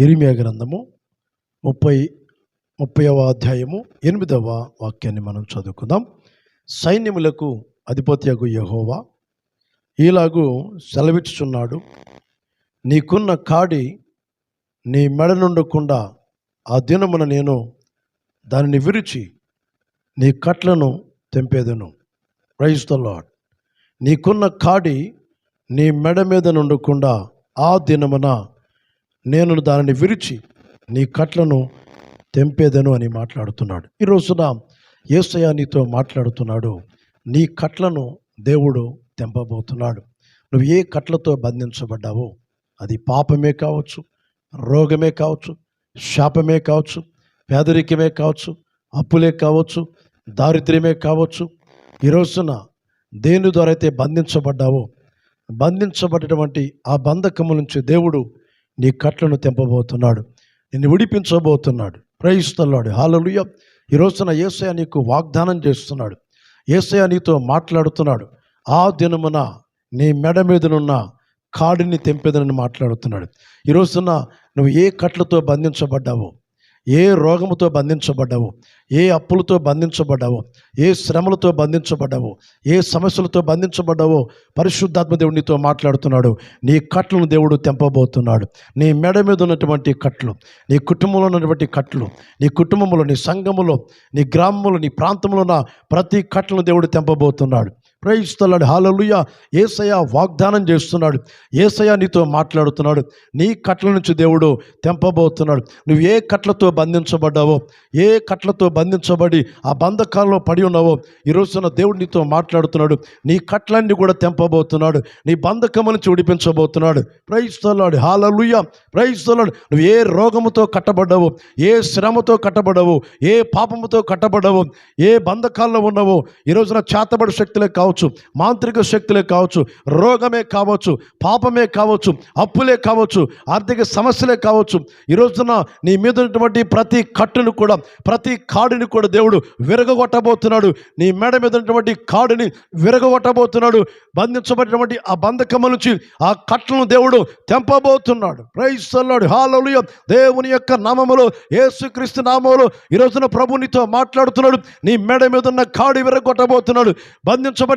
ఇరిమియా గ్రంథము ముప్పై ముప్పైవ అధ్యాయము ఎనిమిదవ వాక్యాన్ని మనం చదువుకుందాం. సైన్యములకు అధిపత్యకు యహోవా ఈలాగు సెలవిచ్చుచున్నాడు నీకున్న కాడి నీ మెడ నుండకుండా ఆ దినమున నేను దానిని విరిచి నీ కట్లను తెంపేదను. ప్రైజ్ ద లాడ్ నీకున్న కాడి నీ మెడ మీద నుండకుండా ఆ దినమున నేను దానిని విరిచి నీ కట్లను తెంపేదను అని మాట్లాడుతున్నాడు. ఈ రోజున నీతో మాట్లాడుతున్నాడు. నీ కట్లను దేవుడు తెంపబోతున్నాడు. నువ్వు ఏ కట్లతో బంధించబడ్డావో అది పాపమే కావచ్చు రోగమే కావచ్చు శాపమే కావచ్చు పేదరికమే కావచ్చు అప్పులే కావచ్చు దారిద్ర్యమే కావచ్చు. ఈ రోజున దేని ద్వారా అయితే బంధించబడ్డావో బంధించబడినటువంటి ఆ బంధకము నుంచి దేవుడు నీ కట్లను తెంపబోతున్నాడు. నిన్ను విడిపించబోతున్నాడు. ప్రయిస్తున్నాడు హాలలుయ ఈ రోజున ఏసయ నీకు వాగ్దానం చేస్తున్నాడు. ఏసయ నీతో మాట్లాడుతున్నాడు. ఆ దినమున నీ మెడ మీదనున్న కాడిని తెంపేదనని మాట్లాడుతున్నాడు. ఈ రోజున నువ్వు ఏ కట్లతో బంధించబడ్డావో ఏ రోగముతో బంధించబడ్డావు? ఏ అప్పులతో బంధించబడ్డావు? ఏ శ్రమలతో బంధించబడ్డావు? ఏ సమస్యలతో బంధించబడ్డావో? పరిశుద్ధాత్మ దేవుడు నీతో మాట్లాడుతున్నాడు. నీ కట్లను దేవుడు తెంపబోతున్నాడు. నీ మెడ మీద ఉన్నటువంటి కట్లు నీ కుటుంబంలో ఉన్నటువంటి కట్లు నీ కుటుంబంలో నీ సంఘములో నీ గ్రామంలో నీ ప్రాంతంలో ఉన్న ప్రతి కట్లను దేవుడు తెంపబోతున్నాడు. ప్రయిస్తున్నాడు హాలలుయ ఏసయ వాగ్దానం చేస్తున్నాడు. ఏసయ నీతో మాట్లాడుతున్నాడు. నీ కట్ల నుంచి దేవుడు తెంపబోతున్నాడు. నువ్వు ఏ కట్లతో బంధించబడ్డావో ఏ కట్లతో బంధించబడి ఆ బంధకాల్లో పడి ఉన్నావో ఈ రోజున దేవుడు నీతో మాట్లాడుతున్నాడు. నీ కట్లన్నీ కూడా తెంపబోతున్నాడు. నీ బంధకము నుంచి విడిపించబోతున్నాడు. ప్రయిస్తున్నాడు హాలలుయ ప్రయిస్తున్నాడు నువ్వు ఏ రోగముతో కట్టబడ్డావో ఏ శ్రమతో కట్టబడవు ఏ పాపముతో కట్టబడవు ఏ బంధకాల్లో ఉన్నావో ఈ రోజున చేతబడి శక్తులే కావచ్చు మాంత్రిక శక్తులే కావచ్చు రోగమే కావచ్చు పాపమే కావచ్చు అప్పులే కావచ్చు ఆర్థిక సమస్యలే కావచ్చు ఈ రోజున నీ మీద ఉన్నటువంటి ప్రతి కట్టును కూడా ప్రతి కాడిని కూడా దేవుడు విరగొట్టబోతున్నాడు నీ మెడ మీద ఉన్నటువంటి కాడిని విరగొట్టబోతున్నాడు బంధించబడినటువంటి ఆ బంధకము నుంచి ఆ కట్టలను దేవుడు తెంపబోతున్నాడు. ప్రైస్తున్నాడు హాలలుయ దేవుని యొక్క నామములో యేసుక్రీస్తు నామములో ఈ రోజున ప్రభు నీతో మాట్లాడుతున్నాడు. నీ మెడ మీద ఉన్న కాడి విరగొట్టబోతున్నాడు.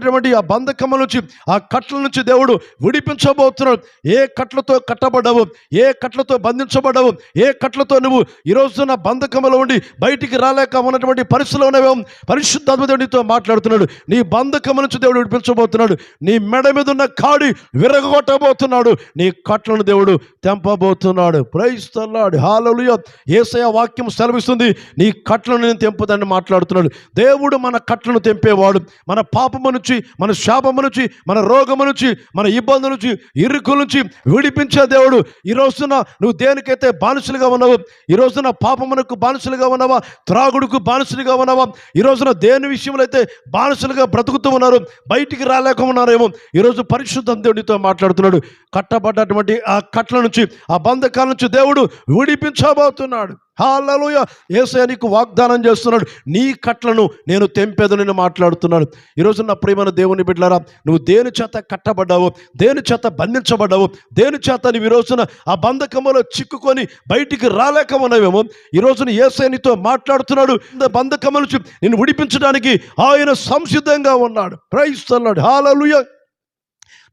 ఉన్నటువంటి ఆ బంధకము నుంచి ఆ కట్ల నుంచి దేవుడు విడిపించబోతున్నాడు. ఏ కట్లతో కట్టబడవు ఏ కట్లతో బంధించబడవు ఏ కట్లతో నువ్వు ఈరోజున రోజున బంధకములో ఉండి బయటికి రాలేక ఉన్నటువంటి పరిస్థితిలో ఉన్నవేం పరిశుద్ధాత్మ దేవుడు మాట్లాడుతున్నాడు. నీ బంధకము నుంచి దేవుడు విడిపించబోతున్నాడు. నీ మెడ మీద ఉన్న కాడి విరగొట్టబోతున్నాడు నీ కట్లను దేవుడు తెంపబోతున్నాడు. ప్రైస్తన్నాడు హాలలుయ ఏసయ వాక్యం సెలవిస్తుంది. నీ కట్లను నేను తెంపుదని మాట్లాడుతున్నాడు. దేవుడు మన కట్లను తెంపేవాడు. మన పాపము నుంచి మన శాపము నుంచి మన రోగము నుంచి మన ఇబ్బందుల నుంచి ఇరుకుల నుంచి విడిపించే దేవుడు. ఈ రోజున నువ్వు దేనికైతే బానిసలుగా ఉన్నావు ఈ రోజున పాపమునకు బానిసలుగా ఉన్నావా త్రాగుడుకు బానిసలుగా ఉన్నావా ఈ రోజున దేని విషయంలో అయితే బానిసలుగా బ్రతుకుతూ ఉన్నారు బయటికి రాలేక ఉన్నారేమో ఈరోజు పరిశుద్ధం దేవుడితో మాట్లాడుతున్నాడు. కట్టబడ్డటువంటి ఆ కట్ల నుంచి ఆ బంధకాల నుంచి దేవుడు విడిపించబోతున్నాడు. హాలలోయ. ఏసయ్య నీకు వాగ్దానం చేస్తున్నాడు. నీ కట్లను నేను తెంపేదని నేను మాట్లాడుతున్నాను. ఈరోజు నా ప్రియమైన దేవుని బిడ్డలారా నువ్వు దేని చేత కట్టబడ్డావు దేని చేత బంధించబడ్డావు దేని చేత నీ ఈరోజున ఆ బంధకములో చిక్కుకొని బయటికి రాలేకమన్నావేమో ఈరోజున ఏసయ నీతో మాట్లాడుతున్నాడు. బంధకము నుంచి నేను విడిపించడానికి ఆయన సంసిద్ధంగా ఉన్నాడు. ప్రైస్తున్నాడు హాలలుయ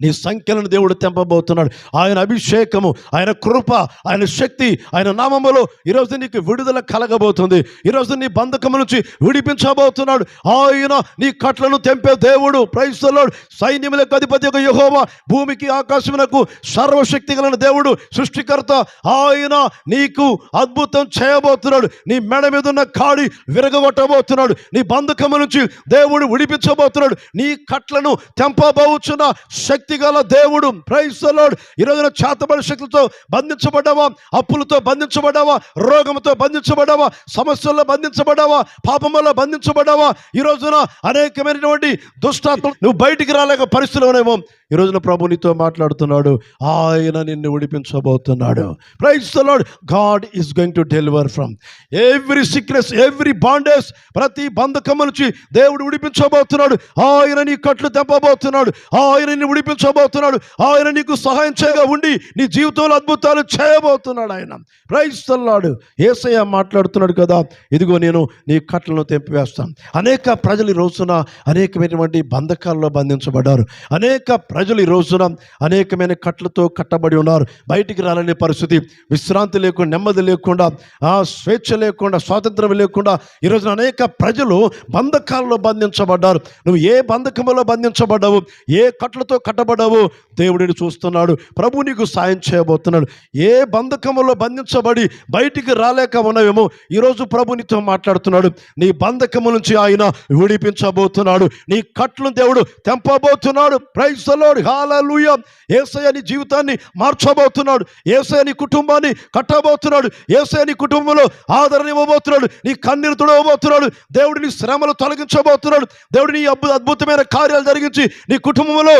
నీ సంఖ్యలను దేవుడు తెంపబోతున్నాడు. ఆయన అభిషేకము ఆయన కృప ఆయన శక్తి ఆయన నామములో ఈరోజు నీకు విడుదల కలగబోతుంది. ఈరోజు నీ బంధకము నుంచి విడిపించబోతున్నాడు. ఆయన నీ కట్లను తెంపే దేవుడు ప్రైస్తలాడు సైన్యములకు అధిపతి యొక్క యహోవ భూమికి ఆకాశమునకు సర్వశక్తి కలిగిన దేవుడు సృష్టికర్త. ఆయన నీకు అద్భుతం చేయబోతున్నాడు. నీ మెడ మీద ఉన్న కాడి విరగొట్టబోతున్నాడు నీ బంధకము నుంచి దేవుడు విడిపించబోతున్నాడు. నీ కట్లను తెంపబోచున్న శక్తి గల దేవుడు. ప్రైస్తలాడు ఈ రోజున చేతబడి శక్తులతో బంధించబడ్డావా? అప్పులతో బంధించబడ్డావా? రోగంతో బంధించబడ్డావా? సమస్యల్లో బంధించబడ్డావా? పాపములో బంధించబడ్డావా? ఈ రోజున అనేకమైనటువంటి దుష్టాత్మలు నువ్వు బయటికి రాలేక పరిస్థితులనేమో ఈ రోజున ప్రభు నీతో మాట్లాడుతున్నాడు. ఆయన నిన్ను విడిపించబోతున్నాడు. Praise the lord god is going to deliver from every sickness every bondage ప్రతి బంధకం నుంచి దేవుడు విడిపించబోతున్నాడు. ఆయన నీ కట్లు తెంపబోతున్నాడు. ఆయన నిన్ను విడిపించ కూర్చోబోతున్నాడు ఆయన నీకు సహాయం చేయగా ఉండి నీ జీవితంలో అద్భుతాలు చేయబోతున్నాడు ఆయన. ప్రైస్తల్లాడు ఏసయ్య మాట్లాడుతున్నాడు కదా ఇదిగో నేను నీ కట్టలను తెంపివేస్తాను. అనేక ప్రజలు ఈ రోజున అనేకమైనటువంటి బంధకాల్లో బంధించబడ్డారు. అనేక ప్రజలు ఈ రోజున అనేకమైన కట్లతో కట్టబడి ఉన్నారు. బయటికి రాలనే పరిస్థితి విశ్రాంతి లేకుండా నెమ్మది లేకుండా ఆ స్వేచ్ఛ లేకుండా స్వాతంత్రం లేకుండా ఈ రోజున అనేక ప్రజలు బంధకాల్లో బంధించబడ్డారు. నువ్వు ఏ బంధకంలో బంధించబడ్డావు? ఏ కట్లతో కనబడవు. దేవుడిని చూస్తున్నాడు. ప్రభు నీకు సాయం చేయబోతున్నాడు. ఏ బంధకములో బంధించబడి బయటికి రాలేక ఉన్నవేమో ఈరోజు ప్రభు నీతో మాట్లాడుతున్నాడు. నీ బంధకము నుంచి ఆయన విడిపించబోతున్నాడు. నీ కట్లు దేవుడు తెంపబోతున్నాడు. ప్రైసలోడు హాలూయ ఏసయ్య నీ జీవితాన్ని మార్చబోతున్నాడు. ఏసయ్య నీ కుటుంబాన్ని కట్టబోతున్నాడు. ఏసయ్య నీ కుటుంబంలో ఆదరణ ఇవ్వబోతున్నాడు. నీ కన్నీరు తుడవబోతున్నాడు. దేవుడిని శ్రమలు తొలగించబోతున్నాడు. దేవుడిని అద్భుతమైన కార్యాలు జరిగించి నీ కుటుంబంలో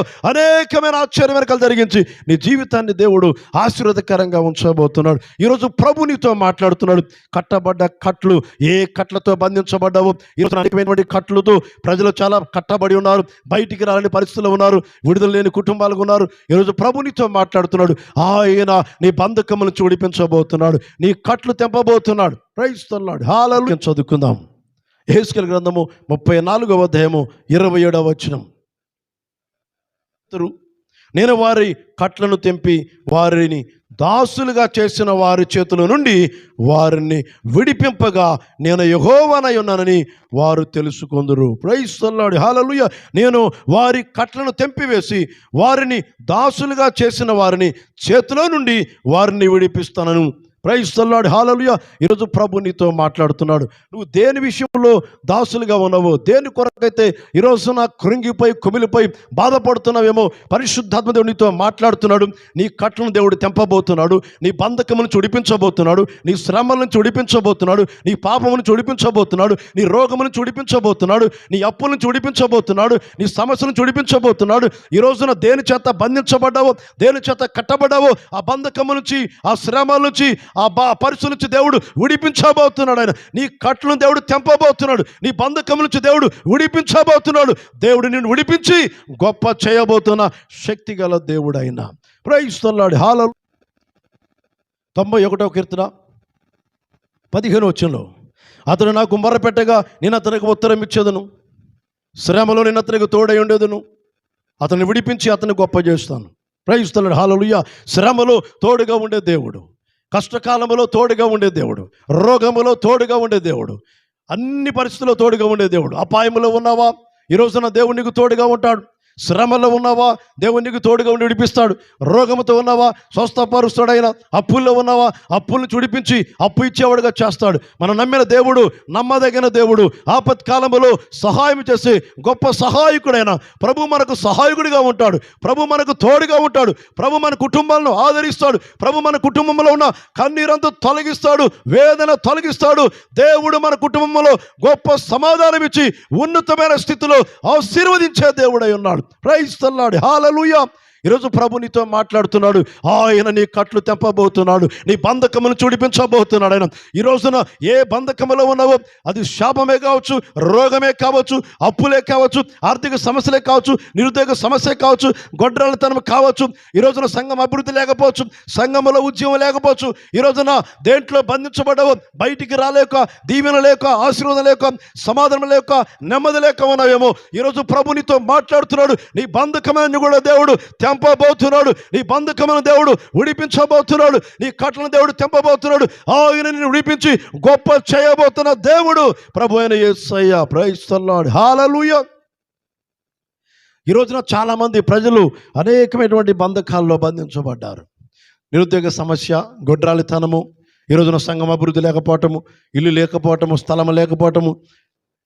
అనేకమైన ఆశ్చర్యమైన కార్యాలు జరిగించి నీ జీవితాన్ని దేవుడు ఆశీర్వాదకరంగా ఉంచబోతున్నాడు. ఈరోజు ప్రభు నీతో మాట్లాడుతున్నాడు. కట్టబడ్డ కట్లు ఏ కట్లతో బంధించబడ్డావు? ఈరోజు అనేకమైనటువంటి కట్లతో ప్రజలు చాలా కట్టబడి ఉన్నారు. బయటికి రాలని పరిస్థితుల్లో ఉన్నారు. విడుదల లేని కుటుంబాలు ఉన్నారు. ఈరోజు ప్రభు నీతో మాట్లాడుతున్నాడు. ఆయన నీ బంధకముల నుంచి విడిపించబోతున్నాడు. నీ కట్లు తెంపబోతున్నాడు. ప్రైస్తున్నాడు హాలలు చదువుకుందాం. హేస్కల్ గ్రంథము ముప్పై నాలుగవ అధ్యాయము ఇరవై ఏడవ వచనం. నేను వారి కట్లను తెంపి వారిని దాసులుగా చేసిన వారి చేతుల నుండి వారిని విడిపింపగా నేను యహోవనై ఉన్నానని వారు తెలుసుకొందురు. ప్రైస్తల్లాడు హాలలుయ నేను వారి కట్లను తెంపివేసి వారిని దాసులుగా చేసిన వారిని చేతిలో నుండి వారిని విడిపిస్తానను. ప్రయిస్తున్నాడు హాలలుయ. ఈరోజు ప్రభు నీతో మాట్లాడుతున్నాడు. నువ్వు దేని విషయంలో దాసులుగా ఉన్నావో దేని కొరకైతే ఈరోజు నా కృంగిపోయి కుమిలిపోయి బాధపడుతున్నావేమో పరిశుద్ధాత్మ దేవుడు నీతో మాట్లాడుతున్నాడు. నీ కట్లను దేవుడు తెంపబోతున్నాడు. నీ బంధకము నుంచి ఉడిపించబోతున్నాడు. నీ శ్రమల నుంచి ఉడిపించబోతున్నాడు. నీ పాపము నుంచి ఉడిపించబోతున్నాడు. నీ రోగము నుంచి ఉడిపించబోతున్నాడు. నీ అప్పుల నుంచి ఉడిపించబోతున్నాడు. నీ సమస్యలను నుంచి ఉడిపించబోతున్నాడు. ఈ రోజున దేని చేత బంధించబడ్డావో దేని చేత కట్టబడ్డావో ఆ బంధకము నుంచి ఆ శ్రమల నుంచి ఆ బా పరిస్థితి నుంచి దేవుడు విడిపించబోతున్నాడు ఆయన. నీ కట్లను దేవుడు తెంపబోతున్నాడు. నీ బంధకం నుంచి దేవుడు విడిపించబోతున్నాడు. దేవుడు నిన్ను విడిపించి గొప్ప చేయబోతున్న శక్తి గల దేవుడు ప్రయోగిస్తున్నాడు హాల తొంభై ఒకటో కీర్తన పదిహేను వచ్చంలో అతడు నాకు మొర్రపెట్టగా నేను అతనికి ఉత్తరం ఇచ్చేదను. శ్రమలో నేను అతనికి తోడై ఉండేదను. అతన్ని విడిపించి అతన్ని గొప్ప చేస్తాను. ప్రయోగిస్తున్నాడు హాలలుయ్య శ్రమలో తోడుగా ఉండే దేవుడు. కష్టకాలంలో తోడుగా ఉండే దేవుడు రోగములో తోడుగా ఉండే దేవుడు అన్ని పరిస్థితుల్లో తోడుగా ఉండే దేవుడు. అపాయములో ఉన్నావా? ఈ రోజున దేవుడు నీకు తోడుగా ఉంటాడు. శ్రమలో ఉన్నావా? దేవుడు నీకు తోడుగా ఉండి విడిపిస్తాడు. రోగముతో ఉన్నావా? స్వస్థపరుస్తాడైనా అప్పుల్లో ఉన్నావా? అప్పులను చుడిపించి అప్పు ఇచ్చేవాడుగా చేస్తాడు. మనం నమ్మిన దేవుడు నమ్మదగిన దేవుడు ఆపత్కాలంలో సహాయం చేసే గొప్ప సహాయకుడైన ప్రభు మనకు సహాయకుడిగా ఉంటాడు. ప్రభు మనకు తోడుగా ఉంటాడు. ప్రభు మన కుటుంబాలను ఆదరిస్తాడు. ప్రభు మన కుటుంబంలో ఉన్న కన్నీరంతా తొలగిస్తాడు. వేదన తొలగిస్తాడు. దేవుడు మన కుటుంబంలో గొప్ప సమాధానం ఇచ్చి ఉన్నతమైన స్థితిలో ఆశీర్వదించే దేవుడై ఉన్నాడు. ప్రైజ్ తల్లాడు హాలలుయా ఈరోజు ప్రభు నీతో మాట్లాడుతున్నాడు. ఆయన నీ కట్లు తెంపబోతున్నాడు. నీ బంధకమును చూడిపించబోతున్నాడు ఆయన. ఈ రోజున ఏ బంధకములో ఉన్నావో అది శాపమే కావచ్చు రోగమే కావచ్చు అప్పులే కావచ్చు ఆర్థిక సమస్యలే కావచ్చు నిరుద్యోగ సమస్య కావచ్చు గొడ్రలతనం కావచ్చు. ఈ రోజున సంఘం అభివృద్ధి లేకపోవచ్చు సంఘములో ఉద్యమం లేకపోవచ్చు. ఈ రోజున దేంట్లో బంధించబడవు బయటికి రాలేక దీవెన లేక ఆశీర్వాదం లేక సమాధానం లేక నెమ్మది లేక ఉన్నావేమో. ఈరోజు ప్రభు నీతో మాట్లాడుతున్నాడు. నీ బంధకమైన కూడా దేవుడు తెంపబోతున్నాడు నీ బంధకమైన దేవుడు విడిపించబోతున్నాడు. నీ కట్టలను దేవుడు తెంపబోతున్నాడు. ఆయన నిన్ను విడిపించి గొప్ప చేయబోతున్న దేవుడు ప్రభు అయిన యేసయ్య ప్రయిస్తున్నాడు హాలలుయ. ఈ రోజున చాలామంది ప్రజలు అనేకమైనటువంటి బంధకాల్లో బంధించబడ్డారు. నిరుద్యోగ సమస్య గొడ్రాలితనము ఈ రోజున సంఘం అభివృద్ధి లేకపోవటము ఇల్లు లేకపోవటము స్థలం లేకపోవటము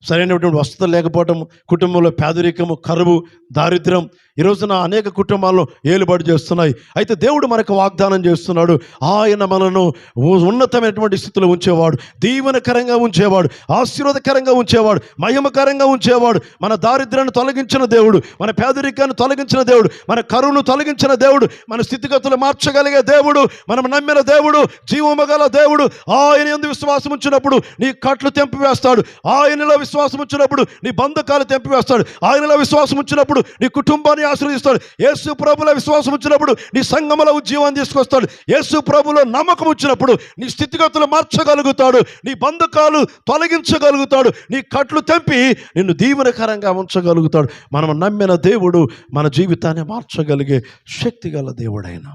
సరైనటువంటి వసతులు లేకపోవటం కుటుంబంలో పేదరికము కరువు దారిద్ర్యం ఈ రోజున అనేక కుటుంబాల్లో ఏలుబడి చేస్తున్నాయి. అయితే దేవుడు మనకు వాగ్దానం చేస్తున్నాడు. ఆయన మనను ఉన్నతమైనటువంటి స్థితిలో ఉంచేవాడు. దీవెనకరంగా ఉంచేవాడు. ఆశీర్వాదకరంగా ఉంచేవాడు. మహిమకరంగా ఉంచేవాడు. మన దారిద్ర్యాన్ని తొలగించిన దేవుడు. మన పేదరికాన్ని తొలగించిన దేవుడు. మన కరువును తొలగించిన దేవుడు. మన స్థితిగతులు మార్చగలిగే దేవుడు. మనం నమ్మిన దేవుడు. జీవము గల దేవుడు. ఆయన ఎందు విశ్వాసం ఉంచినప్పుడు నీ కట్లు తెంపివేస్తాడు ఆయనలో విశ్వాసం ఉంచినప్పుడు నీ బంధకాలు తెంపివేస్తాడు ఆయనలో విశ్వాసం ఉంచినప్పుడు నీ కుటుంబాన్ని సంఘాన్ని ఆశీర్వదిస్తాడు. యేసు ప్రభుల విశ్వాసం వచ్చినప్పుడు నీ సంఘములో ఉద్యోగం తీసుకొస్తాడు. యేసు ప్రభులో నమ్మకం వచ్చినప్పుడు నీ స్థితిగతులు మార్చగలుగుతాడు. నీ బంధకాలు తొలగించగలుగుతాడు. నీ కట్లు తెంపి నిన్ను దీవెనకరంగా ఉంచగలుగుతాడు. మనం నమ్మిన దేవుడు మన జీవితాన్ని మార్చగలిగే శక్తి గల దేవుడైన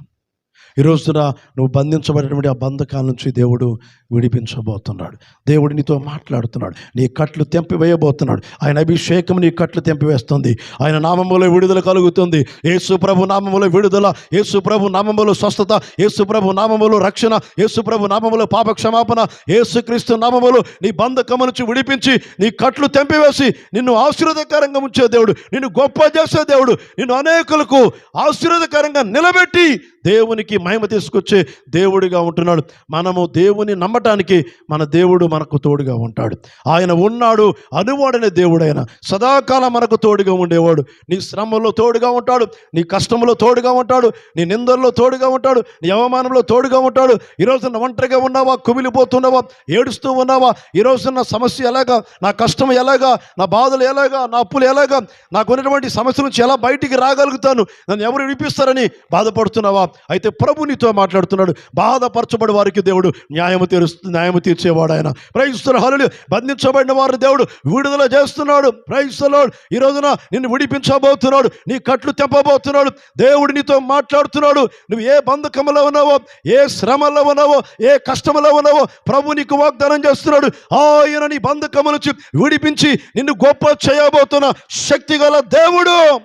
ఈ రోజున నువ్వు బంధించబడినటువంటి ఆ బంధకాల నుంచి దేవుడు విడిపించబోతున్నాడు. దేవుడు నీతో మాట్లాడుతున్నాడు. నీ కట్లు తెంపివేయబోతున్నాడు. ఆయన అభిషేకం నీ కట్లు తెంపివేస్తుంది. ఆయన నామములో విడుదల కలుగుతుంది. యేసుప్రభు నామములో విడుదల యేసుప్రభు నామములో స్వస్థత యేసుప్రభు నామములో రక్షణ యేసు ప్రభు నామములో పాప క్షమాపణ యేసుక్రీస్తు నామములో నీ బంధకము నుంచి విడిపించి నీ కట్లు తెంపివేసి నిన్ను ఆశీర్వదకరంగా ఉంచే దేవుడు నిన్ను గొప్ప చేసే దేవుడు నిన్ను అనేకులకు ఆశీర్వదకరంగా నిలబెట్టి దేవునికి మహిమ తీసుకొచ్చే దేవుడిగా ఉంటున్నాడు. మనము దేవుని నమ్మటానికి మన దేవుడు మనకు తోడుగా ఉంటాడు. ఆయన ఉన్నాడు అనువాడనే దేవుడైన సదాకాలం మనకు తోడుగా ఉండేవాడు. నీ శ్రమలో తోడుగా ఉంటాడు నీ కష్టంలో తోడుగా ఉంటాడు నీ నిందల్లో తోడుగా ఉంటాడు నీ అవమానంలో తోడుగా ఉంటాడు. ఈరోజు ఒంటరిగా ఉన్నావా? కుమిలిపోతున్నావా? ఏడుస్తూ ఉన్నావా? ఈరోజు నా సమస్య ఎలాగా? నా కష్టం ఎలాగా? నా బాధలు ఎలాగా? నా అప్పులు ఎలాగా? నాకు ఉన్నటువంటి సమస్య నుంచి ఎలా బయటికి రాగలుగుతాను? నన్ను ఎవరు విడిపిస్తారని బాధపడుతున్నావా? అయితే ప్రభు నీతో మాట్లాడుతున్నాడు. బాధపరచబడి వారికి దేవుడు న్యాయము తీరుస్తు న్యాయము తీర్చేవాడు ఆయన ప్రైస్తున్న హరులు బంధించబడిన వారు దేవుడు విడుదల చేస్తున్నాడు. ప్రైస్తులోడు ఈ రోజున నిన్ను విడిపించబోతున్నాడు. నీ కట్లు తెంపబోతున్నాడు. దేవుడు నీతో మాట్లాడుతున్నాడు. నువ్వు ఏ బంధకంలో ఉన్నావో ఏ శ్రమలో ఉన్నావో ఏ కష్టములో ఉన్నావో ప్రభు నీకు వాగ్దానం చేస్తున్నాడు. ఆయన నీ బంధకము నుంచి విడిపించి నిన్ను గొప్ప చేయబోతున్న శక్తిగల దేవుడు.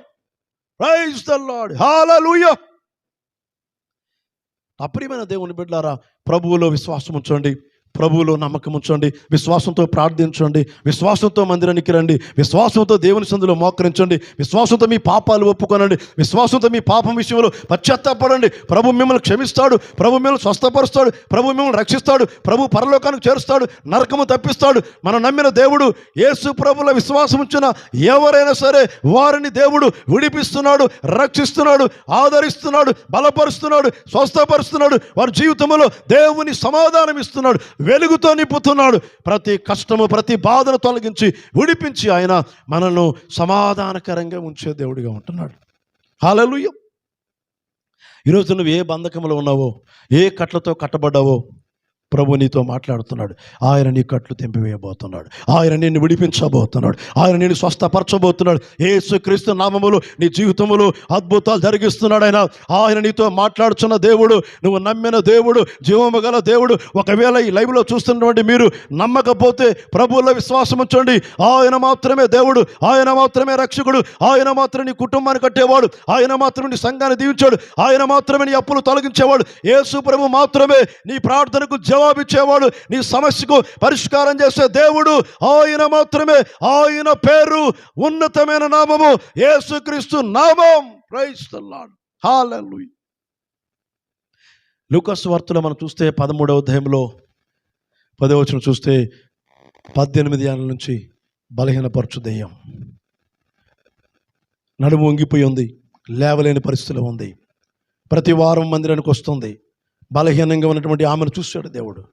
ప్రైజ్ ద లార్డ్ హల్లెలూయా అప్రియమైన దేవుని బిడ్డారా ప్రభువులో విశ్వాసం ఉంచండి. ప్రభువులో నమ్మకం ఉంచండి విశ్వాసంతో ప్రార్థించండి విశ్వాసంతో మందిరానికి రండి విశ్వాసంతో దేవుని సందులో మోకరించండి విశ్వాసంతో మీ పాపాలు ఒప్పుకొనండి విశ్వాసంతో మీ పాపం విషయంలో పశ్చాత్తాపడండి. ప్రభు మిమ్మల్ని క్షమిస్తాడు ప్రభు మిమ్మల్ని స్వస్థపరుస్తాడు ప్రభు మిమ్మల్ని రక్షిస్తాడు ప్రభు పరలోకానికి చేరుస్తాడు నరకము తప్పిస్తాడు. మనం నమ్మిన దేవుడు యేసు ప్రభుల విశ్వాసం ఉంచిన ఎవరైనా సరే వారిని దేవుడు విడిపిస్తున్నాడు రక్షిస్తున్నాడు ఆదరిస్తున్నాడు బలపరుస్తున్నాడు స్వస్థపరుస్తున్నాడు. వారి జీవితంలో దేవుని సమాధానం ఇస్తున్నాడు. వెలుగుతో నింపుతున్నాడు. ప్రతి కష్టము ప్రతి బాధను తొలగించి విడిపించి ఆయన మనల్ని సమాధానకరంగా ఉంచే దేవుడిగా ఉంటున్నాడు. హాలలుయ్య ఈరోజు నువ్వు ఏ బంధకంలో ఉన్నావో ఏ కట్లతో కట్టబడ్డావో ప్రభు నీతో మాట్లాడుతున్నాడు. ఆయన నీ కట్లు తెంపివేయబోతున్నాడు. ఆయన నిన్ను విడిపించబోతున్నాడు. ఆయన నిన్ను స్వస్థపరచబోతున్నాడు. ఏసు క్రీస్తు నామములు నీ జీవితములు అద్భుతాలు జరిగిస్తున్నాడు ఆయన. ఆయన నీతో మాట్లాడుచున్న దేవుడు నువ్వు నమ్మిన దేవుడు జీవము గల దేవుడు ఒకవేళ ఈ లైవ్లో చూస్తున్నటువంటి మీరు నమ్మకపోతే ప్రభువుల విశ్వాసం ఉంచండి. ఆయన మాత్రమే దేవుడు ఆయన మాత్రమే రక్షకుడు ఆయన మాత్రమే నీ కుటుంబాన్ని కట్టేవాడు ఆయన మాత్రమే నీ సంఘాన్ని దీవించాడు ఆయన మాత్రమే నీ అప్పులు తొలగించేవాడు. యేసు ప్రభు మాత్రమే నీ ప్రార్థనకు జవాబిచ్చేవాడు నీ సమస్యకు పరిష్కారం చేసే దేవుడు ఆయన మాత్రమే. ఆయన పేరు ఉన్నతమైన నామము. యేసుక్రీస్తు నామం. ప్రైజ్ హాలూ లూకస్ వార్తలో మనం చూస్తే పదమూడవ అధ్యాయంలో పదవచనం చూస్తే పద్దెనిమిది ఏళ్ళ నుంచి బలహీనపరచు దెయ్యం. నడుము వంగిపోయి ఉంది. లేవలేని పరిస్థితిలో ఉంది. ప్రతి వారం మందిరానికి వస్తుంది. బలహీనంగా ఉన్నటువంటి ఆమెను చూశాడు దేవుడు.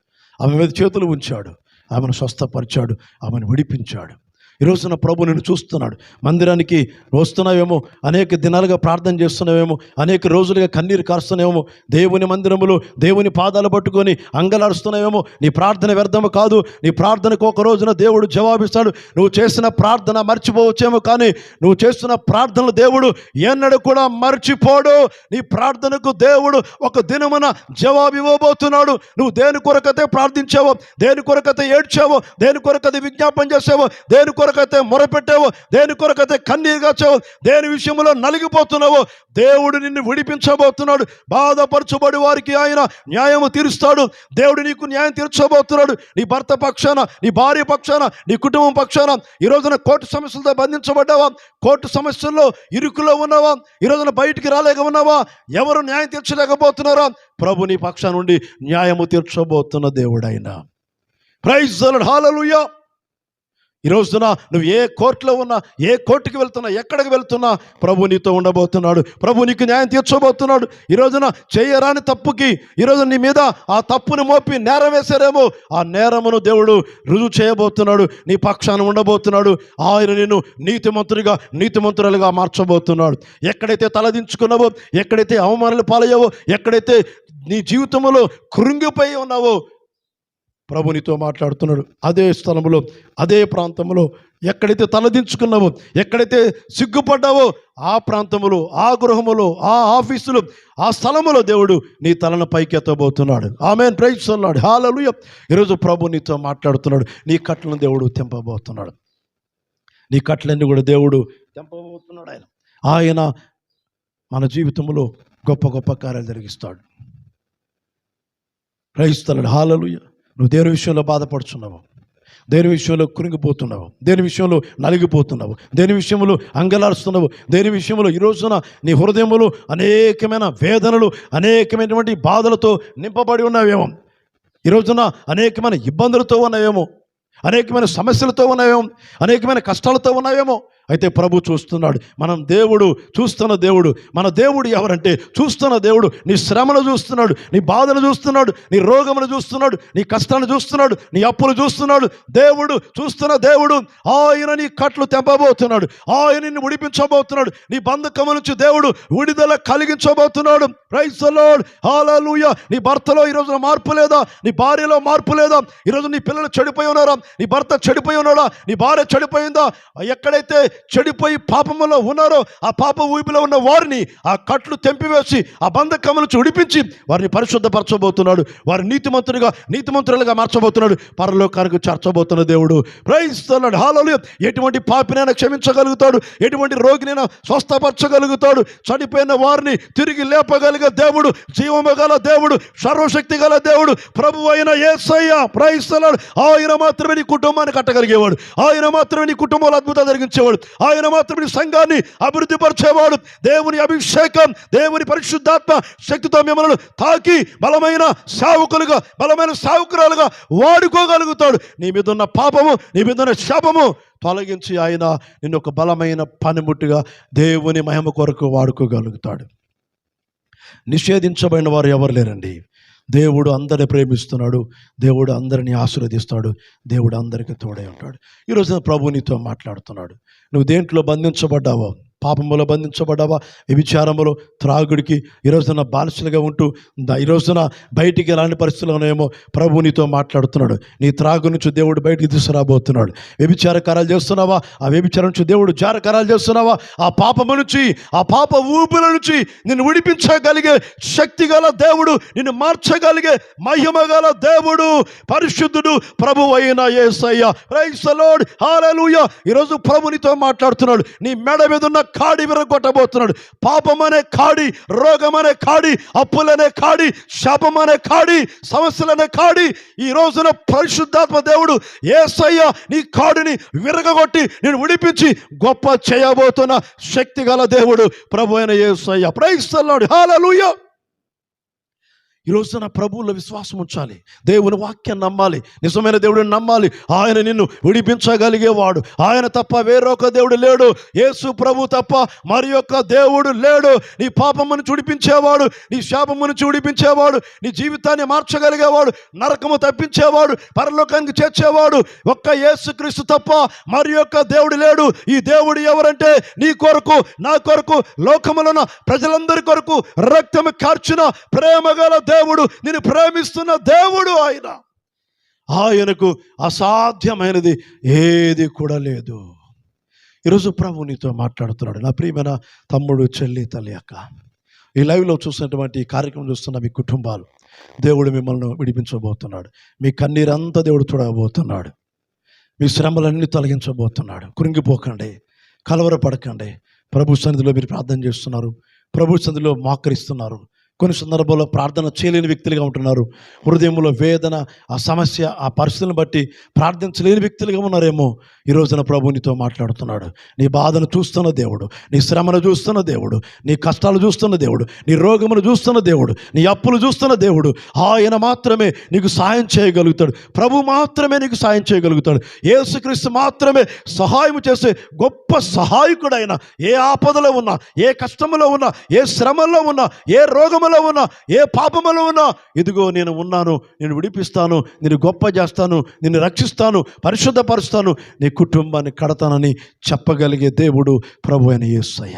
ఆమె మీద చేతులు ఉంచాడు. ఆమెను స్వస్థపరిచాడు. ఆమెను విడిపించాడు. ఈరోజున ప్రభు నేను చూస్తున్నాడు. మందిరానికి వస్తున్నావేమో అనేక దినాలుగా ప్రార్థన చేస్తున్నావేమో అనేక రోజులుగా కన్నీరు కారుస్తున్నావేమో దేవుని మందిరములు దేవుని పాదాలు పట్టుకొని అంగలారుస్తున్నావేమో నీ ప్రార్థన వ్యర్థము కాదు. నీ ప్రార్థనకు ఒక రోజున దేవుడు జవాబిస్తాడు. నువ్వు చేసిన ప్రార్థన మర్చిపోవచ్చేమో కానీ నువ్వు చేస్తున్న ప్రార్థనలు దేవుడు ఎన్నడూ కూడా మర్చిపోడు. నీ ప్రార్థనకు దేవుడు ఒక దినమున జవాబు ఇవ్వబోతున్నాడు. నువ్వు దేని కొరకతే ప్రార్థించావో దేని కొరకతే ఏడ్చావో దేని కొరకతే విజ్ఞాపన చేసావో దేని కొరకు కొరకైతే మొరపెట్టావో దేని కొరకైతే కన్నీరు కాచావో దేని విషయంలో నలిగిపోతున్నావో దేవుడు నిన్ను విడిపించబోతున్నాడు. బాధపరచబడి వారికి ఆయన న్యాయము తీరుస్తాడు. దేవుడు నీకు న్యాయం తీర్చబోతున్నాడు. నీ భర్త పక్షాన నీ భార్య పక్షాన నీ కుటుంబం పక్షాన ఈ రోజున కోర్టు సమస్యలతో బంధించబడ్డావా? కోర్టు సమస్యల్లో ఇరుకులో ఉన్నావా? ఈ రోజున బయటికి రాలేక ఉన్నావా? ఎవరు న్యాయం తీర్చలేకపోతున్నారా? ప్రభు నీ పక్షా నుండి న్యాయము తీర్చబోతున్న దేవుడైన. ప్రైజ్ హాలలుయా ఈ రోజున నువ్వు ఏ కోర్టులో ఉన్నా ఏ కోర్టుకి వెళ్తున్నా ఎక్కడికి వెళ్తున్నా ప్రభు నీతో ఉండబోతున్నాడు. ప్రభు నీకు న్యాయం తీర్చబోతున్నాడు. ఈ రోజున చేయరాని తప్పుకి ఈ రోజు నీ మీద ఆ తప్పును మోపి నేరం వేశారేమో ఆ నేరమును దేవుడు రుజువు చేయబోతున్నాడు. నీ పక్షాన ఉండబోతున్నాడు. ఆయన నిన్ను నీతిమంతుడిగా నీతిమంతురాలుగా మార్చబోతున్నాడు. ఎక్కడైతే తలదించుకున్నావో ఎక్కడైతే అవమానాలు పాలయ్యావో ఎక్కడైతే నీ జీవితంలో కృంగిపోయి ఉన్నావో ప్రభునితో మాట్లాడుతున్నాడు. అదే స్థలంలో అదే ప్రాంతంలో ఎక్కడైతే తలదించుకున్నావో ఎక్కడైతే సిగ్గుపడ్డావో ఆ ప్రాంతములో ఆ గృహములో ఆ ఆఫీసులో ఆ స్థలములో దేవుడు నీ తలను పైకెత్తబోతున్నాడు. ఆమె ప్రైజ్ అన్నాడు హాలలుయ ఈరోజు ప్రభు నీతో మాట్లాడుతున్నాడు. నీ కట్లను దేవుడు తెంపబోతున్నాడు. నీ కట్లన్నీ కూడా దేవుడు తెంపబోతున్నాడు ఆయన. ఆయన మన జీవితంలో గొప్ప గొప్ప కార్యాలు జరిగిస్తాడు. క్రైస్తలుడు హాలలుయ నువ్వు దేని విషయంలో బాధపడుచున్నావు. దేని విషయంలో కురింగిపోతున్నావు. దేని విషయంలో నలిగిపోతున్నావు. దేని విషయంలో అంగలారుస్తున్నావు. దేని విషయంలో ఈ రోజున నీ హృదయములు అనేకమైన వేదనలు అనేకమైనటువంటి బాధలతో నింపబడి ఉన్నావేమో. ఈ రోజున అనేకమైన ఇబ్బందులతో ఉన్నావేమో. అనేకమైన సమస్యలతో ఉన్నావేమో. అనేకమైన కష్టాలతో ఉన్నావేమో. అయితే ప్రభు చూస్తున్నాడు. మనం దేవుడు చూస్తున్న దేవుడు. మన దేవుడు ఎవరంటే చూస్తున్న దేవుడు. నీ శ్రమను చూస్తున్నాడు నీ బాధను చూస్తున్నాడు నీ రోగమును చూస్తున్నాడు నీ కష్టాన్ని చూస్తున్నాడు నీ అప్పులు చూస్తున్నాడు. దేవుడు చూస్తున్న దేవుడు ఆయన నీ కట్లు తెంపబోతున్నాడు. ఆయన నిన్ను ఉడిపించబోతున్నాడు నీ బంధకము నుంచి దేవుడు విడుదల కలిగించబోతున్నాడు. రైసలోడ్ హాలూయ నీ భర్తలో ఈ రోజున మార్పు లేదా? నీ భార్యలో మార్పు లేదా? ఈరోజు నీ పిల్లలు చెడిపోయి ఉన్నారా? నీ భర్త చెడిపోయి ఉన్నాడా? నీ భార్య చెడిపోయిందా? ఎక్కడైతే చెడిపోయి పాపములో ఉన్నారో ఆ పాప ఊపిలో ఉన్న వారిని ఆ కట్లు తెంపివేసి ఆ బంధకము నుంచి ఉడిపించి వారిని పరిశుద్ధపరచబోతున్నాడు. వారి నీతిమంతునిగా నీతిమంతులుగా మార్చబోతున్నాడు. పరలోకానికి చేర్చబోతున్న దేవుడు. ప్రయిస్తున్నాడు హాలలు ఎటువంటి పాపినైనా క్షమించగలుగుతాడు. ఎటువంటి రోగినైనా స్వస్థపరచగలుగుతాడు. చనిపోయిన వారిని తిరిగి లేపగలిగే దేవుడు జీవము గల దేవుడు సర్వశక్తి గల దేవుడు ప్రభు అయిన ఏసయ్య. ప్రయిస్తున్నాడు ఆయన మాత్రమే నీ కుటుంబాన్ని కట్టగలిగేవాడు. ఆయన మాత్రమే నీ కుటుంబంలో అద్భుతాలు జరిగించేవాడు. ఆయన మాత్రమే సంఘాన్ని అభివృద్ధి పరిచేవాడు. దేవుని అభిషేకం దేవుని పరిశుద్ధాత్మ శక్తితో మిమ్మల్ని తాకి బలమైన సావుకులుగా బలమైన సావుకురాలుగా వాడుకోగలుగుతాడు. నీ మీద ఉన్న పాపము నీ మీద ఉన్న శాపము తొలగించి ఆయన నిన్ను ఒక బలమైన పనిముట్టుగా దేవుని మహిమ కొరకు వాడుకోగలుగుతాడు. నిషేధించబడిన వారు ఎవరు లేరండి? దేవుడు అందరిని ప్రేమిస్తున్నాడు. దేవుడు అందరిని ఆశీర్వదిస్తాడు. దేవుడు అందరికీ తోడై ఉంటాడు. ఈరోజు ప్రభు నీతో మాట్లాడుతున్నాడు. నువ్వు దేంట్లో బంధించబడ్డావో పాపములో బంధించబడ్డావా? వ్యభిచారములో త్రాగుడికి ఈ రోజున బాలసులుగా ఉంటూ ఈ రోజున బయటికి ఎలాంటి పరిస్థితులు ఉన్నాయేమో ప్రభు నీతో మాట్లాడుతున్నాడు. నీ త్రాగు నుంచి దేవుడు బయటికి తీసుకురాబోతున్నాడు. వ్యభిచార కార్యాలు చేస్తున్నావా? ఆ వ్యభిచారం నుంచి దేవుడు జారకారాలు చేస్తున్నావా? ఆ పాపము నుంచి ఆ పాప ఊపుల నుంచి నిన్ను విడిపించగలిగే శక్తి గల దేవుడు నిన్ను మార్చగలిగే మహిమ గల దేవుడు పరిశుద్ధుడు ప్రభు అయిన ఏసయ్య. ప్రైజ్ ద లార్డ్ ఈరోజు ప్రభు నీతో మాట్లాడుతున్నాడు. నీ మెడ మీద ఉన్న కాడి విరగొట్టబోతున్నాడు. పాపం అనే కాడి రోగం అనే కాడి అప్పులనే కాడి శాపం అనే కాడి సమస్యలనే కాడి. ఈ రోజున పరిశుద్ధాత్మ దేవుడు ఏసయ్య నీ కాడిని విరగగొట్టి నేను విడిపించి గొప్ప చేయబోతున్న శక్తి గల దేవుడు ప్రభు అయిన ఏసయ్య. ప్రైస్తున్నాడు హాలూయ ఈ రోజున ప్రభువులో విశ్వాసం ఉంచాలి. దేవుని వాక్యం నమ్మాలి. నిజమైన దేవుడిని నమ్మాలి. ఆయన నిన్ను విడిపించగలిగేవాడు. ఆయన తప్ప వేరొక దేవుడు లేడు. యేసు ప్రభు తప్ప మరి యొక్క దేవుడు లేడు. నీ పాపమును చుడిపించేవాడు నీ శాపమును చుడిపించేవాడు నీ జీవితాన్ని మార్చగలిగేవాడు నరకము తప్పించేవాడు పరలోకానికి చేర్చేవాడు. ఒక్క యేసుక్రీస్తు తప్ప మరి యొక్క దేవుడు లేడు. ఈ దేవుడు ఎవరంటే నీ కొరకు నా కొరకు లోకములను ప్రజలందరి కొరకు రక్తము కార్చిన ప్రేమగల దేవుడు నేను ప్రేమిస్తున్న దేవుడు ఆయన. ఆయనకు అసాధ్యమైనది ఏది కూడా లేదు. ఈరోజు ప్రభు నీతో మాట్లాడుతున్నాడు. నా ప్రియమైన తమ్ముడు చెల్లి తల్లి అక్క ఈ లైవ్లో చూసినటువంటి కార్యక్రమం చూస్తున్న మీ కుటుంబాలు దేవుడు మిమ్మల్ని విడిపించబోతున్నాడు. మీ కన్నీరంతా దేవుడు చూడబోతున్నాడు మీ శ్రమలన్నీ తొలగించబోతున్నాడు. కురింగిపోకండి కలవరపడకండి. ప్రభు సన్నిధిలో మీరు ప్రార్థన చేస్తున్నారు. ప్రభు సన్నిధిలో మోకరిస్తున్నారు. కొన్ని సందర్భాల్లో ప్రార్థన చేయలేని వ్యక్తులుగా ఉంటున్నారు. హృదయంలో వేదన ఆ సమస్య ఆ పరిస్థితులను బట్టి ప్రార్థించలేని వ్యక్తులుగా ఉన్నారేమో ఈ రోజున ప్రభు నీతో మాట్లాడుతున్నాడు. నీ బాధను చూస్తున్న దేవుడు నీ శ్రమను చూస్తున్న దేవుడు నీ కష్టాలు చూస్తున్న దేవుడు నీ రోగమును చూస్తున్న దేవుడు నీ అప్పులు చూస్తున్న దేవుడు ఆయన మాత్రమే నీకు సాయం చేయగలుగుతాడు. ప్రభు మాత్రమే నీకు సాయం చేయగలుగుతాడు. యేసుక్రీస్తు మాత్రమే సహాయం చేసే గొప్ప సహాయకుడైన ఏ ఆపదలో ఉన్నా ఏ కష్టములో ఉన్నా ఏ శ్రమలో ఉన్నా ఏ పాపములో ఉన్నా ఏ పాపములో ఉన్నా ఇదిగో నేను ఉన్నాను నేను విడిపిస్తాను నేను గొప్ప చేస్తాను నిన్ను రక్షిస్తాను పరిశుద్ధపరుస్తాను నీ కుటుంబాన్ని కడతానని చెప్పగలిగే దేవుడు ప్రభు అయిన యేసయ్య.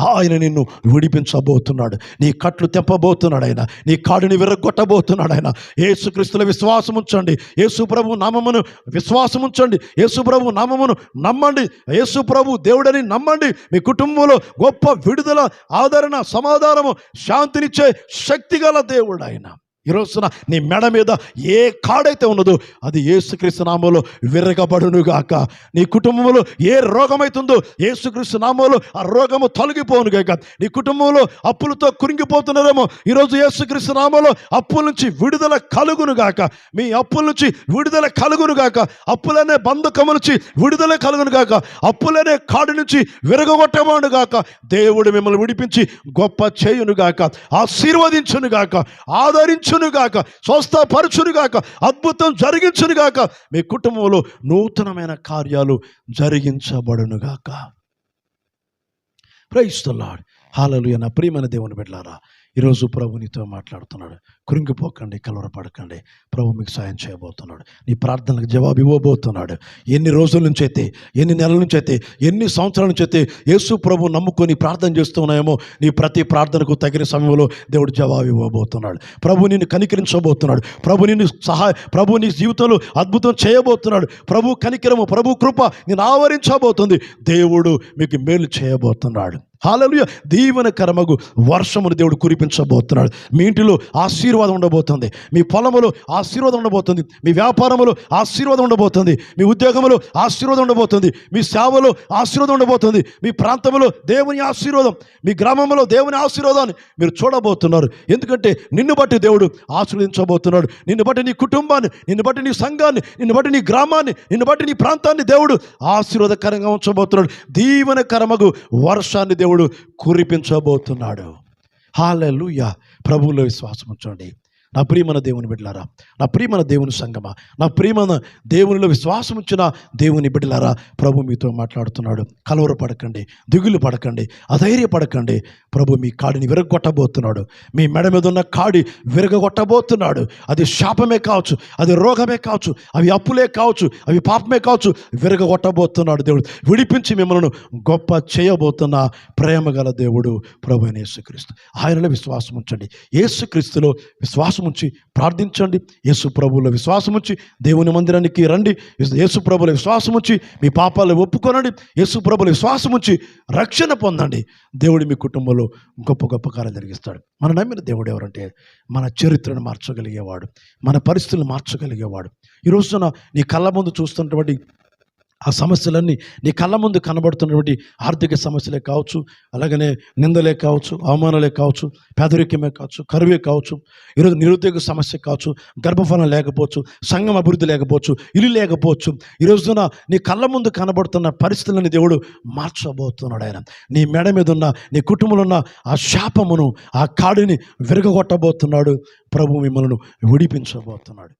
ఆయన నిన్ను విడిపించబోతున్నాడు. నీ కట్లు తెప్పబోతున్నాడు ఆయన నీ కాడుని విరగొట్టబోతున్నాడు ఆయన ఏసుక్రీస్తుల విశ్వాసం ఉంచండి. యేసుప్రభు నామమును విశ్వాసం ఉంచండి. యేసుప్రభు నామమును నమ్మండి. యేసుప్రభు దేవుడని నమ్మండి. మీ కుటుంబంలో గొప్ప విడుదల ఆదరణ సమాధానము శాంతినిచ్చే శక్తిగల దేవుడు ఆయన ఈ రోజున నీ మెడ మీద ఏ కాడైతే ఉన్నదో అది ఏసుక్రీస్తు నామంలో విరగబడును గాక నీ కుటుంబంలో ఏ రోగమైతుందో ఏసుక్రీస్తు నామంలో ఆ రోగము తొలగిపోను గాక నీ కుటుంబంలో అప్పులతో కురింగిపోతున్నారేమో ఈరోజు ఏసుక్రీస్తు నామంలో అప్పుల నుంచి విడుదల కలుగును గాక మీ అప్పుల నుంచి విడుదల కలుగును గాక అప్పులనే బంధకము నుంచి విడుదల కలుగును గాక అప్పులనే కాడు నుంచి విరగొట్టబోను గాక దేవుడు మిమ్మల్ని విడిపించి గొప్ప చేయును గాక ఆశీర్వదించును గాక స్వస్థపరచునుగాక గాక అద్భుతం జరిగించునుగాక మీ కుటుంబంలో నూతనమైన కార్యాలు జరిగించబడునుగాక. ప్రైస్తున్నాడు హాలలు నా ప్రియమైన దేవుని బిడ్డారా ఈరోజు ప్రభు నీతో మాట్లాడుతున్నాడు. కృంగిపోకండి కలవరపడకండి. ప్రభు మీకు సాయం చేయబోతున్నాడు. నీ ప్రార్థనలకు జవాబు ఇవ్వబోతున్నాడు. ఎన్ని రోజుల నుంచి అయితే ఎన్ని నెలల నుంచి అయితే ఎన్ని సంవత్సరాల నుంచి అయితే యేసు ప్రభు నమ్ముకొని ప్రార్థన చేస్తున్నాయేమో నీ ప్రతి ప్రార్థనకు తగిన సమయంలో దేవుడు జవాబు ఇవ్వబోతున్నాడు. ప్రభు నిన్ను కనికరించబోతున్నాడు. ప్రభు నిన్ను సహాయ ప్రభు నీ జీవితంలో అద్భుతం చేయబోతున్నాడు. ప్రభు కనికరము ప్రభు కృప నేను ఆవరించబోతుంది. దేవుడు మీకు మేలు చేయబోతున్నాడు. హాలలుయ. దీవెనకరమగు వర్షమును దేవుడు కురిపించబోతున్నాడు. మీ ఇంటిలో ఆశీర్వాదం ఉండబోతుంది. మీ పొలములో ఆశీర్వాదం ఉండబోతుంది. మీ వ్యాపారములో ఆశీర్వాదం ఉండబోతుంది. మీ ఉద్యోగంలో ఆశీర్వాదం ఉండబోతుంది. మీ సేవలో ఆశీర్వాదం ఉండబోతుంది. మీ ప్రాంతంలో దేవుని ఆశీర్వాదం మీ గ్రామంలో దేవుని ఆశీర్వాదాన్ని మీరు చూడబోతున్నారు. ఎందుకంటే నిన్ను బట్టి దేవుడు ఆశీర్వదించబోతున్నాడు. నిన్ను బట్టి నీ కుటుంబాన్ని నిన్ను బట్టి నీ సంఘాన్ని నిన్ను బట్టి నీ గ్రామాన్ని నిన్ను బట్టి నీ ప్రాంతాన్ని దేవుడు ఆశీర్వాదకరంగా ఉంచబోతున్నాడు. దీవెనకరమగు వర్షాన్ని దేవుడు కురిపించబోతున్నాడు. హాలెలుయ ప్రభువులో విశ్వాసం ఉంచండి. నా ప్రియమైన దేవుని బిడ్డలారా నా ప్రియమైన దేవుని సంగమ నా ప్రియమైన దేవునిలో విశ్వాసం ఉంచిన దేవుని బిడ్డలారా ప్రభు మీతో మాట్లాడుతున్నాడు. కలవర పడకండి దిగులు పడకండి అధైర్యపడకండి ప్రభు మీ కాడిని విరగొట్టబోతున్నాడు. మీ మెడ మీద ఉన్న కాడి విరగొట్టబోతున్నాడు. అది శాపమే కావచ్చు అది రోగమే కావచ్చు అవి అప్పులే కావచ్చు అవి పాపమే కావచ్చు విరగొట్టబోతున్నాడు దేవుడు. విడిపించి మిమ్మల్ని గొప్ప చేయబోతున్న ప్రేమ గల దేవుడు ప్రభు యేసుక్రీస్తు. ఆయనలో విశ్వాసం ఉంచండి. యేసుక్రీస్తులో విశ్వాసం ఉంచి ప్రార్థించండి. యేసు ప్రభువుల విశ్వాసం ఉంచి దేవుని మందిరానికి రండి. యేసు ప్రభుల విశ్వాసం ఉంచి మీ పాపాలు ఒప్పుకోనండి. యేసు ప్రభుల విశ్వాసం ఉంచి రక్షణ పొందండి. దేవుడు మీ కుటుంబంలో గొప్ప గొప్ప కార్యం జరిగిస్తాడు. మన నమ్మిన దేవుడు ఎవరంటే మన చరిత్రను మార్చగలిగేవాడు. మన పరిస్థితులను మార్చగలిగేవాడు. ఈ రోజున నీ కళ్ళ ముందు చూస్తున్నటువంటి ఆ సమస్యలన్నీ నీ కళ్ళ ముందు కనబడుతున్నటువంటి ఆర్థిక సమస్యలే కావచ్చు అలాగనే నిందలే కావచ్చు అవమానాలే కావచ్చు పేదరికమే కావచ్చు కరువే కావచ్చు ఈరోజు నిరుద్యోగ సమస్య కావచ్చు గర్భఫలం లేకపోవచ్చు సంఘం అభివృద్ధి లేకపోవచ్చు ఇల్లు లేకపోవచ్చు ఈ రోజున నీ కళ్ళ ముందు కనబడుతున్న పరిస్థితులని దేవుడు మార్చబోతున్నాడు ఆయన. నీ మెడ మీద ఉన్న నీ కుటుంబంలో ఉన్న ఆ శాపమును ఆ కాడిని విరగొట్టబోతున్నాడు ప్రభు మిమ్మల్ని విడిపించబోతున్నాడు.